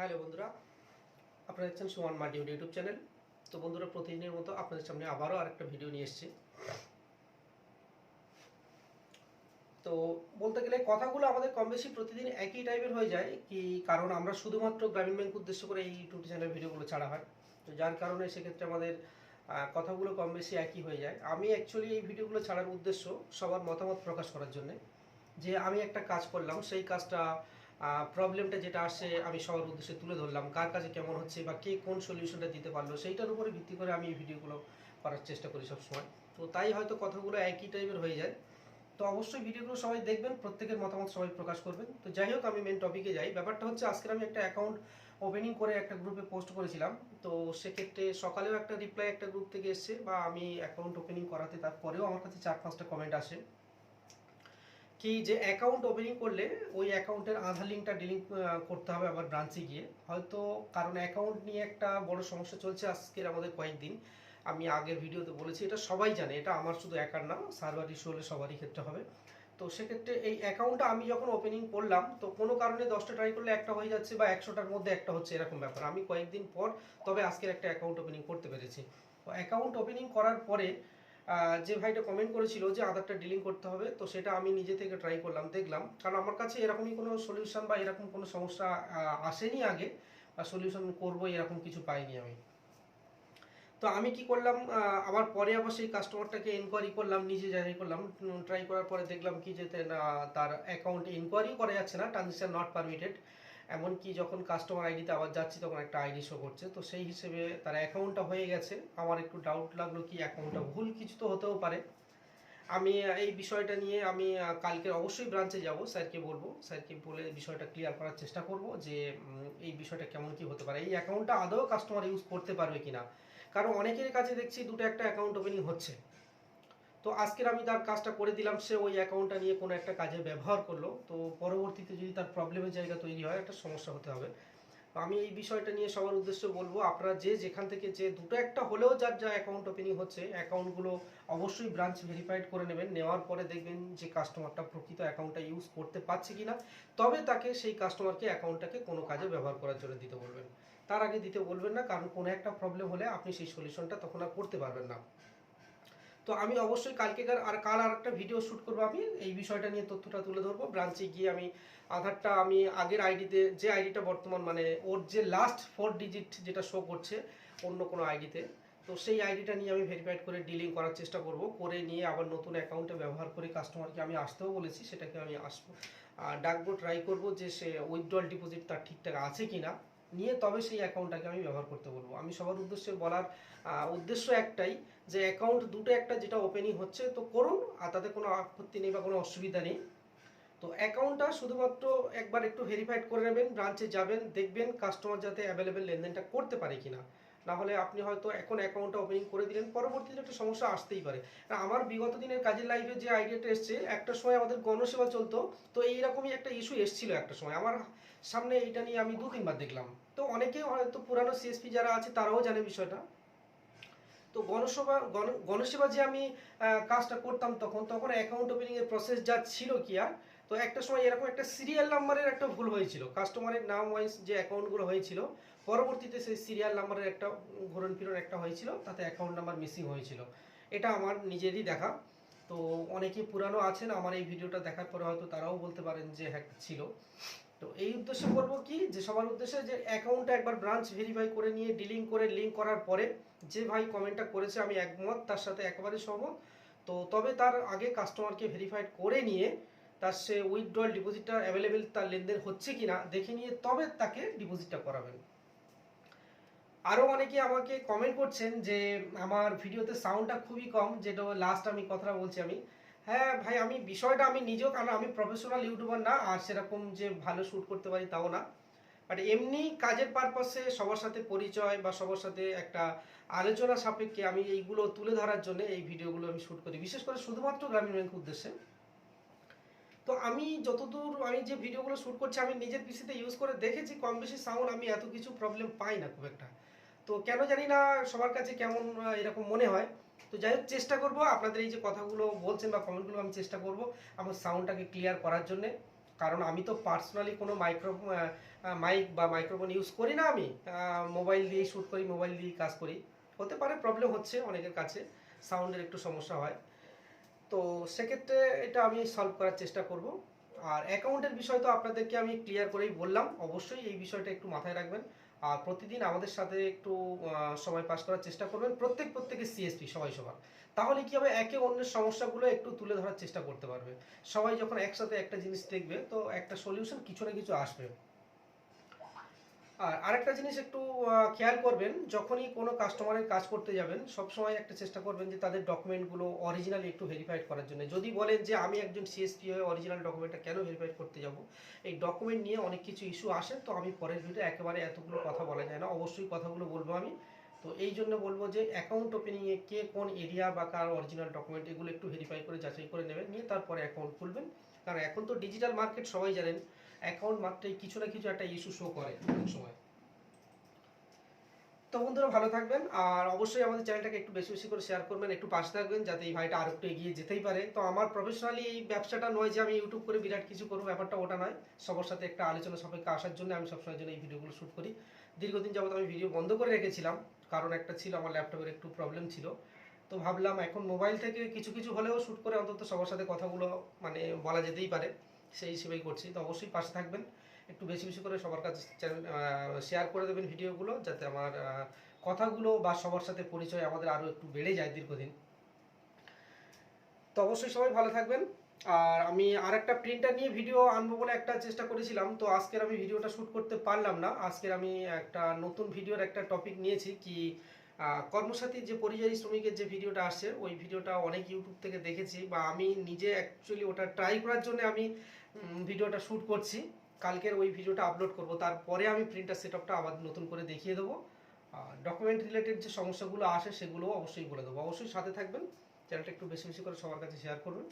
Hello বন্ধুরা, আপনারা দেখছেন সুমান মাটি ইউটিউব চ্যানেল। তো বন্ধুরা, প্রতিদিনের মতো আপনাদের সামনে আবারও আরেকটা ভিডিও নিয়ে এসেছি। তো বলতে গেলে কথাগুলো আমাদের কম বেশি প্রতিদিন একই টাইপের হয়ে যায়, কি কারণ আমরা শুধুমাত্র গ্রামীণ ব্যাংক উদ্দেশ্য করে এই ইউটিউব চ্যানেল ভিডিওগুলো ছাড়া হয়। তো যার কারণে সেক্ষেত্রে আমাদের কথাগুলো কম বেশি একই হয়ে যায়। আমি অ্যাকচুয়ালি এই ভিডিওগুলো ছাড়ার উদ্দেশ্য সবার মতামত প্রকাশ করার জন্যে যে আমি একটা কাজ করলাম, সেই কাজটা প্রবলেমটা যেটা আসে আমি সবার উদ্দেশ্যে তুলে ধরলাম, কার কাছে কেমন হচ্ছে বা কে কোন সলিউশনটা দিতে পারল, সেইটার উপরে ভিত্তি করে আমি এই ভিডিওগুলো করার চেষ্টা করি সবসময়। তো তাই হয়তো কথাগুলো একই টাইপের হয়ে যায়। তো অবশ্যই ভিডিওগুলো সবাই দেখবেন, প্রত্যেকের মতামত সবাই প্রকাশ করবেন। তো যাই হোক, আমি মেন টপিকে যাই। ব্যাপারটা হচ্ছে, আজকের আমি একটা অ্যাকাউন্ট ওপেনিং করে একটা গ্রুপে পোস্ট করেছিলাম। তো সেক্ষেত্রে সকালেও একটা রিপ্লাই একটা গ্রুপ থেকে এসছে বা আমি অ্যাকাউন্ট ওপেনিং করাতে তারপরেও আমার কাছে চার পাঁচটা কমেন্ট আসে। কি যে অ্যাকাউন্ট ওপেনিং করলে ওই অ্যাকাউন্টের আধার লিঙ্কটা ডিলিং করতে হবে আবার ব্রাঞ্চে গিয়ে। হয়তো কারণ অ্যাকাউন্ট নিয়ে একটা বড় সমস্যা চলছে আজকের আমাদের কয়েকদিন। আমি আগের ভিডিওতে বলেছি, এটা সবাই জানে, এটা আমার শুধু একার না সার্ভার ইস্যু হলে সবারই ক্ষেত্রে হবে। তো সেক্ষেত্রে এই অ্যাকাউন্টটা আমি যখন ওপেনিং করলাম, তো কোনো কারণে দশটা ট্রাই করলে একটা হয়ে যাচ্ছে বা একশোটার মধ্যে একটা হচ্ছে, এরকম ব্যাপার। আমি কয়েকদিন পর তবে আজকের একটা অ্যাকাউন্ট ওপেনিং করতে পেরেছি। অ্যাকাউন্ট ওপেনিং করার পরে যে ভাইটা কমেন্ট করেছিল যে আধারটা ডিলিং করতে হবে তো সেটা আমি নিজে থেকে ট্রাই করলাম দেখলাম। কারণ আমার কাছে এরকমই কোনো সলিউশন বা এরকম কোনো সমস্যা আসেনি আগে বা সলিউশন করব এরকম কিছু পাইনি আমি। তো আমি কি করলাম আবার পরে আবার সেই কাস্টমারটাকে এনকোয়ারি করলাম নিজে জারি করলাম ট্রাই করার পরে দেখলাম কি না, তার অ্যাকাউন্ট ইনকোয়ারি করা যাচ্ছে না ট্রানজেকশন নট পারমিটেড এমনকি যখন কাস্টমার আইডিতে আবার যাচ্ছি, তখন একটা আইডি শো করছে। তো সেই হিসেবে তার অ্যাকাউন্টটা হয়ে গেছে। আমার একটু ডাউট লাগল কি অ্যাকাউন্টটা ভুল কিছু তো হতেও পারে। আমি এই বিষয়টা নিয়ে আমি কালকে অবশ্যই ব্রাঞ্চে যাব স্যারকে বলব। স্যারকে বলে বিষয়টা ক্লিয়ার করার চেষ্টা করব যে এই বিষয়টা কেমন কি হতে পারে। এই অ্যাকাউন্টটা আদৌ কাস্টমার ইউজ করতে পারবে কিনা? কারণ অনেকের কাছে দেখছি দুটো একটা অ্যাকাউন্ট ওপেনিং হচ্ছে। তো আজকের আমি তার কাজটা করে দিলাম, সে ওই অ্যাকাউন্টটা নিয়ে কোনো একটা কাজে ব্যবহার করল। তো পরবর্তীতে যদি তার প্রবলেমের জায়গা তৈরি হয়, একটা সমস্যা হতে হবে। আমি এই বিষয়টা নিয়ে সবার উদ্দেশ্যে বলব, আপনারা যে যেখান থেকে যে দুটো একটা হলেও যার যা অ্যাকাউন্ট ওপেনিং হচ্ছে অ্যাকাউন্টগুলো অবশ্যই ব্রাঞ্চ ভেরিফাইড করে নেবেন। নেওয়ার পরে দেখবেন যে কাস্টমারটা প্রকৃত অ্যাকাউন্টটা ইউজ করতে পারছে কিনা। তবে তাকে সেই কাস্টমারকে অ্যাকাউন্টটাকে কোনো কাজে ব্যবহার করার জন্য দিতে বলবেন। তার আগে দিতে বলবেন না, কারণ কোনো একটা প্রবলেম হলে আপনি সেই সলিউশনটা তখন আর করতে পারবেন না। তো আমি অবশ্যই কালকেকার আর কাল আর একটা ভিডিও শ্যুট করব আমি। এই বিষয়টা নিয়ে তথ্যটা তুলে ধরবো। ব্রাঞ্চে গিয়ে আমি আধারটা, আমি আগের আইডিতে যে আইডিটা বর্তমান মানে ওর যে লাস্ট ফোর ডিজিট যেটা শো করছে, অন্য কোনো আইডিতে তো। সেই আইডিটা নিয়ে আমি ভেরিফাইড করে ডিলিং করার চেষ্টা করব। করে নিয়ে আবার নতুন অ্যাকাউন্টে ব্যবহার করে কাস্টমারকে আমি আসতেও বলেছি, সেটাকে আমি আসব। ডাকবো ট্রাই করব যে সে উইথড্রল ডিপোজিট তার ঠিকঠাক আছে কিনা। নিয়ে তবে সেই অ্যাকাউন্টটাকে আমি ব্যবহার করতে বলব। আমি সবার উদ্দেশ্যে বলার উদ্দেশ্য একটাই যে অ্যাকাউন্ট দুটো একটা যেটা ওপেনিং হচ্ছে, তো করুন, আর তাতে কোনো আপত্তি নেই বা কোনো অসুবিধা নেই। তো অ্যাকাউন্টটা শুধুমাত্র একবার একটু ভেরিফাইড করে নেবেন ব্রাঞ্চে যাবেন, দেখবেন কাস্টমার যাতে অ্যাভেলেবেল লেনদেনটা করতে পারে কিনা। না হলে আপনি হয়তো এখন অ্যাকাউন্টটা ওপেনিং করে দিলেন, পরবর্তীতে একটা সমস্যা আসতেই পারে। আমার বিগত দিনের কাজের লাইফে যে আইডিয়াটা এসছে, একটা সময় আমাদের গণসেবা চলতো, তো এইরকমই একটা ইস্যু এসেছিল একটা সময়। আমার সামনে এইটা নিয়ে আমি দু তিনবার দেখলাম। তো অনেকেই হয়তো পুরানো সিএসপি যারা আছে, তারাও জানে বিষয়টা। তো গণসভা, গণ- গণসেবা যে আমি কাজটা করতাম তখন তখন অ্যাকাউন্ট ওপেনিং এর প্রসেস যা ছিল কি আর, তো একটা সময় এরকম একটা সিরিয়াল নাম্বারের একটা ভুল হয়েছিল। কাস্টমারের নাম ওয়াইজ যে অ্যাকাউন্টগুলো হয়েছিল, পরবর্তীতে সেই সিরিয়াল নাম্বারের একটা ঘুরন ফিরন একটা হয়েছিল, তাতে অ্যাকাউন্ট নাম্বার মিসিং হয়েছিল। এটা আমার নিজেরই দেখা। তো অনেকে পুরানো আছেন, আমার এই ভিডিওটা দেখার পরে হয়তো তারাও বলতে পারেন যে হ্যাঁ ছিল। তো এই উদ্দেশ্যে করব কি, যে সবার উদ্দেশ্যে যে অ্যাকাউন্টটা একবার ব্রাঞ্চ ভেরিফাই করে নিয়ে ডিলিং করে লিঙ্ক করার পরে যে ভাই কমেন্টটা করেছে, আমি একমত, তার সাথে একেবারে সহমত। তো তবে তার আগে কাস্টমারকে ভেরিফাইড করে নিয়ে, তার সে উইথড্রল ডিপোজিটটা অ্যাভেলেবেল তার লেনদেন হচ্ছে কি না দেখে নিয়ে তবে তাকে ডিপোজিটটা করাবেন। আরও অনেকে আমাকে কমেন্ট করছেন যে, আমার ভিডিওতে সাউন্ডটা খুবই কম, যেটা লাস্ট আমি কথাটা বলছি আমি। হ্যাঁ ভাই, আমি বিষয়টা আমি নিজেও কারণ আমি প্রফেশনাল ইউটিউবার না, আর সেরকম যে ভালো শ্যুট করতে পারি তাও না। বাট এমনি কাজের পারপাসে সবার সাথে পরিচয় বা সবার সাথে একটা আলোচনা সাপেক্ষে আমি এইগুলো তুলে ধরার জন্য এই ভিডিওগুলো আমি শ্যুট করি। বিশেষ করে শুধুমাত্র গ্রামীণ ব্যাংক উদ্দেশ্যে। তো আমি যতদূর আমি যে ভিডিওগুলো শ্যুট করছি, আমি নিজের পিসিতে ইউজ করে দেখেছি, কম বেশি সাউন্ড আমি এত কিছু প্রবলেম পাই না খুব একটা। তো কেন জানি না সবার কাছে কেমন এরকম মনে হয়। তো যাই হোক, চেষ্টা করব। আপনাদের এই যে কথাগুলো বলছেন বা কমেন্টগুলো আমি চেষ্টা করব আমার সাউন্ডটাকে ক্লিয়ার করার জন্যে। কারণ আমি তো পার্সোনালি কোনো মাইক্রো মাইক বা মাইক্রোফোন ইউজ করি না আমি। মোবাইল দিয়েই শ্যুট করি মোবাইল দিয়েই কাজ করি। হতে পারে প্রবলেম হচ্ছে অনেকের কাছে সাউন্ডের একটু সমস্যা হয়। তো সেক্ষেত্রে এটা আমি সলভ করার চেষ্টা করব। আর অ্যাকাউন্টের বিষয় তো আপনাদেরকে আমি ক্লিয়ার করেই বললাম। অবশ্যই এই বিষয়টা একটু মাথায় রাখবেন। আর প্রতিদিন আমাদের সাথে একটু সময় পাস করার চেষ্টা করবেন, প্রত্যেক, প্রত্যেকে সিএসপি সবাই, সবার। তাহলে কি হবে, একে অন্যের সমস্যাগুলো একটু তুলে ধরার চেষ্টা করতে পারবে। সবাই যখন একসাথে একটা জিনিস দেখবে, তো একটা সলিউশন কিছু না কিছু আসবে। আর আরেকটা জিনিস একটু খেয়াল করবেন, যখনই কোনো কাস্টমারের কাজ করতে যাবেন, সবসময় একটা চেষ্টা করবেন যে তাদের ডকুমেন্টগুলো অরিজিনালি একটু ভেরিফাইড করার জন্য। যদি বলেন যে আমি একজন সিএসপি হয়ে অরিজিনাল ডকুমেন্টটা কেন ভেরিফাইড করতে যাব, এই ডকুমেন্ট নিয়ে অনেক কিছু ইস্যু আসে, তো আমি পরের ভিডিও একেবারে এতগুলো কথা বলা যায় না। অবশ্যই কথাগুলো বলব আমি। তো এই জন্য বলব যে অ্যাকাউন্ট ওপেনিংয়ে কে কোন এরিয়া বা কার অরিজিনাল ডকুমেন্ট এগুলো একটু ভেরিফাই করে যাচাই করে নেবেন, নিয়ে তারপরে অ্যাকাউন্ট খুলবেন। কারণ এখন তো ডিজিটাল মার্কেট সবাই জানেন অ্যাকাউন্ট মাত্রই কিছু না কিছু একটা ইস্যু শো করে সময়। তো বন্ধুরা, ভালো থাকবেন আর অবশ্যই আমাদের চ্যানেলটাকে একটু বেশি বেশি করে শেয়ার করবেন, একটু পাশে থাকবেন যাতে এই ভাইটা আর একটু এগিয়ে যেতেই পারে। তো আমার প্রফেশনালি এই ব্যবসাটা নয় যে আমি ইউটিউব করে বিরাট কিছু করব, ব্যাপারটা ওটা নয়। সবার সাথে একটা আলোচনা সাপেক্ষে আসার জন্য আমি সবসময় জন্য এই ভিডিওগুলো শ্যুট করি। দীর্ঘদিন যাবত আমি ভিডিও বন্ধ করে রেখেছিলাম, কারণ একটা ছিল, আমার ল্যাপটপের একটু প্রবলেম ছিল। তো ভাবলাম এখন মোবাইল থেকে কিছু কিছু হলেও শ্যুট করে অন্তত সবার সাথে কথাগুলো মানে বলা যেতেই পারে। সেই হিসেবেই করছি। তো অবশ্যই পাশে থাকবেন। একটু বেশি বেশি করে সবার কাছে শেয়ার করে দেবেন ভিডিওগুলো যাতে আমার কথাগুলো বা সবার সাথে পরিচয় আমাদের আরও একটু বেড়ে যায় দীর্ঘদিন। তো অবশ্যই সবাই ভালো থাকবেন। আর আমি আর একটা প্রিন্টার নিয়ে ভিডিও আনব বলে একটা চেষ্টা করেছিলাম। তো আজকের আমি ভিডিওটা শ্যুট করতে পারলাম না। আজকের আমি একটা নতুন ভিডিওর একটা টপিক নিয়েছি কি আহ, কর্মসাথীর যে পরিযায়ী শ্রমিকের যে ভিডিওটা আসছে ওই ভিডিওটা অনেক ইউটিউব থেকে দেখেছি বা আমি নিজে অ্যাকচুয়ালি ওটা ট্রাই করার জন্য আমি ভিডিওটা শ্যুট করছি। কালকের ওই ভিডিওটা আপলোড করব। তারপরে আমি প্রিন্টার সেটআপটা আবার নতুন করে দেখিয়ে দেবো। ডকুমেন্ট রিলেটেড যে সমস্যাগুলো আসে সেগুলোও অবশ্যই বলে দেবো। অবশ্যই সাথে থাকবেন। চ্যানেলটা একটু বেশি বেশি করে সবার কাছে শেয়ার করবেন।